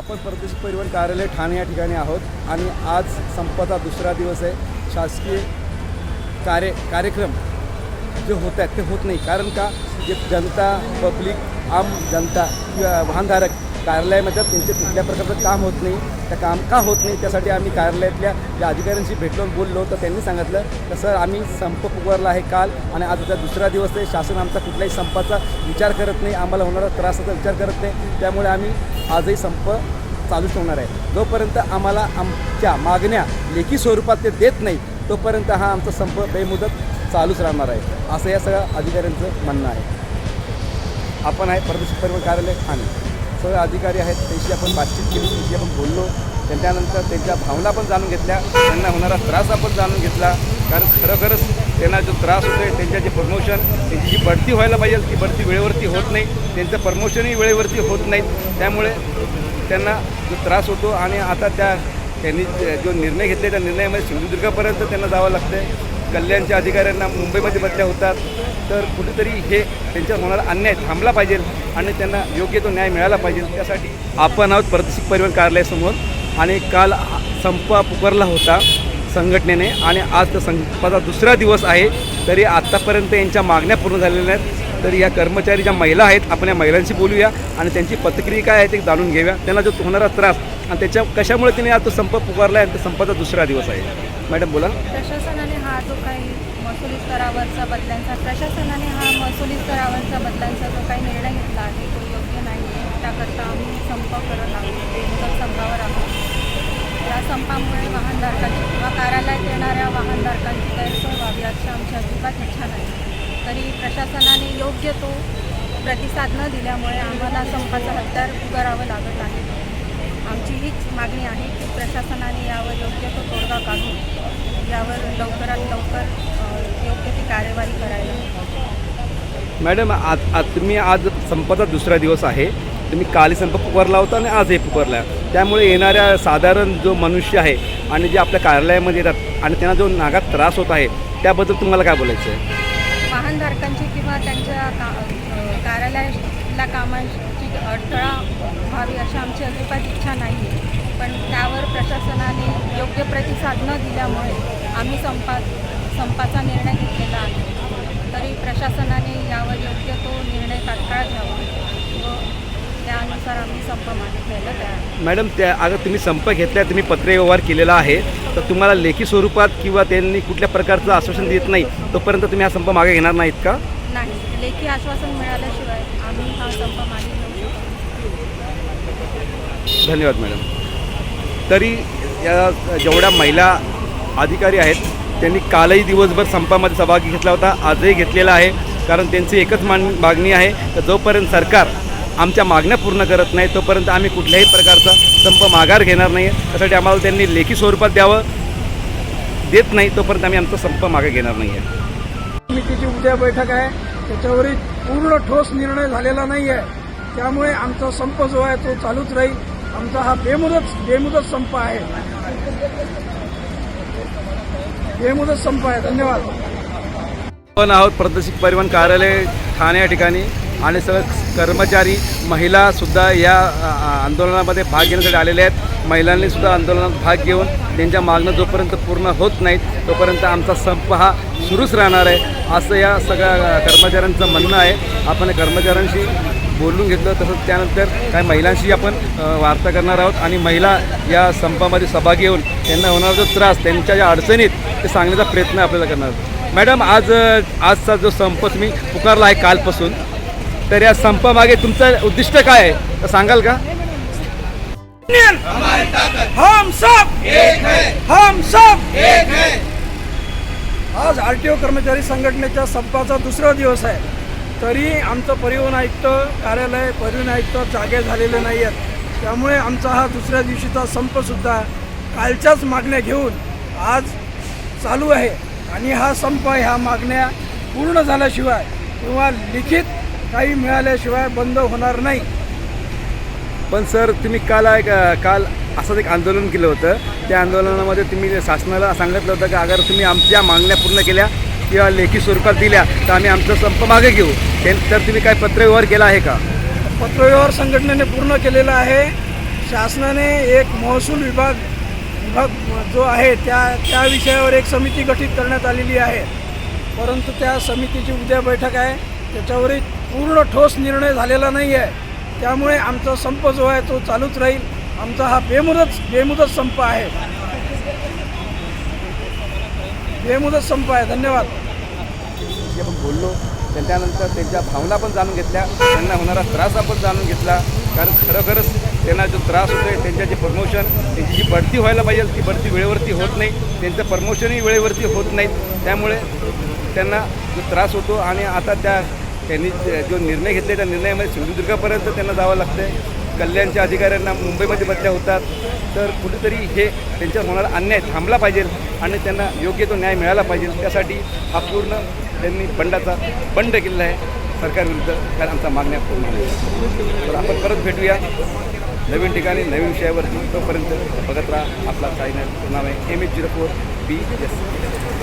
आपण परदेशी परिवहन कार्यालय ठाणे या ठिकाणी आहोत आणि आज संपाचा दुसरा दिवस आहे. शासकीय कार्य कार्यक्रम जे होत आहेत ते होत नाही. कारण का? जे जनता पब्लिक आम जनता किंवा वाहनधारक कार्यालयामध्ये त्यांचे कुठल्या प्रकारचं काम होत नाही. त्या काम का होत नाही त्यासाठी आम्ही कार्यालयातल्या ज्या अधिकाऱ्यांशी भेटलो बोललो तर त्यांनी सांगितलं तर सर आम्ही संप पुकारला आहे काल आणि आजचा दुसरा दिवस आहे. शासन आमचा कुठल्याही संपाचा विचार करत नाही. आम्हाला होणारा त्रासाचा विचार करत नाही. त्यामुळे आम्ही आजही संप चालू ठेवणार आहे. जोपर्यंत आम्हाला आमच्या मागण्या लेखी स्वरूपात ते देत नाही तोपर्यंत हा आमचा संप बेमुदत चालूच राहणार आहे. असं या सगळ्या अधिकाऱ्यांचं म्हणणं आहे. आपण आहे परदेशी परिवहन कार्यालय ठाणे. सगळे अधिकारी आहेत त्यांची आपण बातचीत केली त्यांची आपण बोललो. त्यानंतर त्यांच्या भावना पण जाणून घेतल्या. त्यांना होणारा त्रास आपण जाणून घेतला. कारण खरोखरच त्यांना जो त्रास होतो आहे त्यांच्या जे प्रमोशन त्यांची जी बढती व्हायला पाहिजे ती बढती वेळेवरती होत नाही. त्यांचं प्रमोशनही वेळेवरती होत नाही. त्यामुळे त्यांना जो त्रास होतो आणि आता त्या त्यांनी जो निर्णय घेतले त्या निर्णयामध्ये सिंधुदुर्गापर्यंत त्यांना जावं लागतं कल्याणच्या अधिकाऱ्यांना मुंबईमध्ये बदल्या होतात. तर कुठेतरी हे त्यांच्यावर होणारा अन्याय थांबला पाहिजे. आणि त्यांना योग्य तो न्याय मिळाला पाहिजे. त्यासाठी आपण आहोत प्रादेशिक परिवहन कार्यालयासमोर. आणि काल संप पुकारला होता संघटनेने. आणि आज तर संपाचा दुसरा दिवस आहे. तरी आत्तापर्यंत यांच्या मागण्या पूर्ण झालेल्या आहेत तर या कर्मचारी ज्या महिला आहेत आपण या महिलांशी बोलूया. आणि त्यांची प्रतिक्रिया काय आहे ते जाणून घेऊया. त्यांना जो होणारा त्रास आणि त्याच्या कशामुळे तिने आज तो संप पुकारला आहे आणि त्या संपाचा दुसरा दिवस आहे? मॅडम बोला प्रशासनाने हा जो काही महसुली स्तरावरचा बदल्यांचा प्रशासनाने हा महसुली स्तरावर बदल्यांचा जो काही निर्णय घेतला आहे तो योग्य नाही आहे त्याकरता आम्ही करत आहोत. बेमुदत संपावर आहोत. या संपामुळे वाहनधारकांची किंवा कार्यालयात येणाऱ्या वाहनधारकांची गैरसोय व्हावी अशी आमची अजिबात इच्छा नाही. तरी प्रशासनाने योग्य तो प्रतिसाद न दिल्यामुळे आम्हाला संपाचं हत्यार उगारावं लागत आहे. आमची हीच मागणी आहे की प्रशासनाने यावर योग्य तो तोडगा काढून यावर लवकरात लवकर योग्य ती कार्यवाही करायला मॅडम आज आज तुम्ही आज संपाचा दुसरा दिवस आहे. तुम्ही काली संप पुकारला होता आणि आजही पुकारला त्यामुळे येणाऱ्या साधारण जो मनुष्य आहे आणि जे आपल्या कार्यालयामध्ये येतात आणि त्यांना जो नागात त्रास होत आहे त्याबद्दल तुम्हाला काय बोलायचं आहे वाहनधारकांची किंवा त्यांच्या का कार्यालयाला कामांची अडथळा व्हावी अशी आमची अजिबात इच्छा नाही. आहे पण त्यावर प्रशासनाने योग्य प्रतिसाद न दिल्यामुळे आम्ही संपा संपाचा निर्णय घेतलेला आहे. तरी प्रशासनाने यावर योग्य तो निर्णय तात्काळ घ्यावा. त्यानुसार आम्ही संप मागे घ्यायला तयार आहोत. मॅडम त्या अगर तुम्ही संप घेतल्या तुम्ही पत्रव्यवहार केलेला आहे तर तुम्हाला लेखी स्वरूपात किंवा त्यांनी कुठल्या प्रकारचं आश्वासन देत नाही तोपर्यंत तुम्ही हा संप मागे घेणार नाहीत का नाही लेखी आश्वासन मिळाल्याशिवाय आम्ही हा संप मागे घेऊ शकत नाही. धन्यवाद मॅडम तरी या जेवढ्या महिला अधिकारी आहेत त्यांनी कालही दिवसभर संपामध्ये सहभागी घेतला होता आजही घेतलेला आहे कारण त्यांची एकच मान मागणी आहे तर जोपर्यंत सरकार आमच्या मागण्या पूर्ण करत नाही तोपर्यंत आम्ही कुठल्याही प्रकारचा संप माघार घेणार नाही त्यासाठी आम्हाला त्यांनी लेखी स्वरूपात द्यावं. देत नाही तोपर्यंत आम्ही आमचा संप मागे घेणार नाही आहे समितीची उद्या बैठक आहे. त्याच्यावरही पूर्ण ठोस निर्णय झालेला नाही आहे त्यामुळे आमचा संप जो आहे तो चालूच राहील. आमचा हा बेमुदत बेमुदत संप आहे. बेमुदत संप आहे. धन्यवाद. आपण आहोत प्रादेशिक परिवहन कार्यालय ठाणे या ठिकाणी आणि सगळे कर्मचारी महिलासुद्धा या आंदोलनामध्ये भाग घेण्यासाठी आलेले आहेत. महिलांनीसुद्धा आंदोलनात भाग घेऊन त्यांच्या मागणं जोपर्यंत पूर्ण होत नाहीत तोपर्यंत आमचा संप हा सुरूच राहणार आहे. असं या सगळ्या कर्मचाऱ्यांचं म्हणणं आहे. आपण कर्मचाऱ्यांशी बोलून घेतलं तसंच त्यानंतर काही महिलांशी आपण वार्ता करणार आहोत. आणि महिला या संपामध्ये सहभागी होऊन त्यांना होणारा जो त्रास त्यांच्या ज्या अडचणीत ते सांगण्याचा प्रयत्न आपल्याला करणार आहोत. मॅडम आज आजचा जो संप तुम्ही पुकारला आहे कालपासून तर या संपामागे तुमचं उद्दिष्ट काय आहे? तर सांगाल का? हम सब एक है। हम सब एक है। आज आर टी ओ कर्मचारी संघटनेच्या संपाचा दुसरा दिवस आहे. तरी आमचं परिवहन आयुक्त कार्यालय परिवहन आयुक्त जागे झालेले नाही आहेत त्यामुळे आमचा हा दुसऱ्या दिवशीचा संपसुद्धा कालच्याच मागण्या घेऊन आज चालू आहे. आणि हा संप ह्या मागण्या पूर्ण झाल्याशिवाय किंवा लिखित काही मिळाल्याशिवाय बंद होणार नाही. पण सर तुम्ही काल एक काल असंच एक आंदोलन केलं होतं. त्या आंदोलनामध्ये तुम्ही शासनाला सांगितलं होतं की अगर तुम्ही आमच्या मागण्या पूर्ण केल्या किंवा लेखी स्वरूपात दिल्या तर आम्ही आमचा संप मागे घेऊ. तर तुम्ही काय पत्रव्यवहार केला आहे का? पत्रव्यवहार संघटनेने पूर्ण केलेला आहे. शासनाने एक महसूल विभाग विभाग जो आहे त्या त्या विषयावर एक समिती गठीत करण्यात आलेली आहे. परंतु त्या समितीची उद्या बैठक आहे. त्याच्यावरही पूर्ण ठोस निर्णय झालेला नाही आहे त्यामुळे आमचा संप जो आहे तो चालूच राहील. आमचा हा बेमुदत बेमुदत संप आहे. बेमुदत संप आहे. धन्यवाद. जे आपण बोललो त्यानंतर त्यांच्या भावना पण जाणून घेतल्या. त्यांना होणारा त्रास आपण जाणून घेतला. कारण खरोखरच त्यांना जो त्रास होतो आहे त्यांच्या जे प्रमोशन त्यांची जी बढती व्हायला पाहिजे ती बढती वेळेवरती होत नाही. त्यांचं प्रमोशनही वेळेवरती होत नाही त्यामुळे त्यांना जो त्रास होतो आणि आता त्या त्यांनी जो निर्णय घेतले त्या निर्णयामध्ये सिंधुदुर्गापर्यंत त्यांना जावं लागतं आहे कल्याणच्या अधिकाऱ्यांना मुंबईमध्ये बदल्या होतात. तर कुठेतरी हे त्यांच्यावर होणारा अन्याय थांबला पाहिजे आणि त्यांना योग्य तो न्याय मिळाला पाहिजे. त्यासाठी हा पूर्ण त्यांनी बंडाचा बंड केलेला आहे. सरकारविरुद्ध कारण आमचा मागण्या पूर्ण तर आपण परत भेटूया. नवीन ठिकाणी नवीन विषयावर तोपर्यंत बघत राहा आपला चॅनल नाव आहे M H zero four B S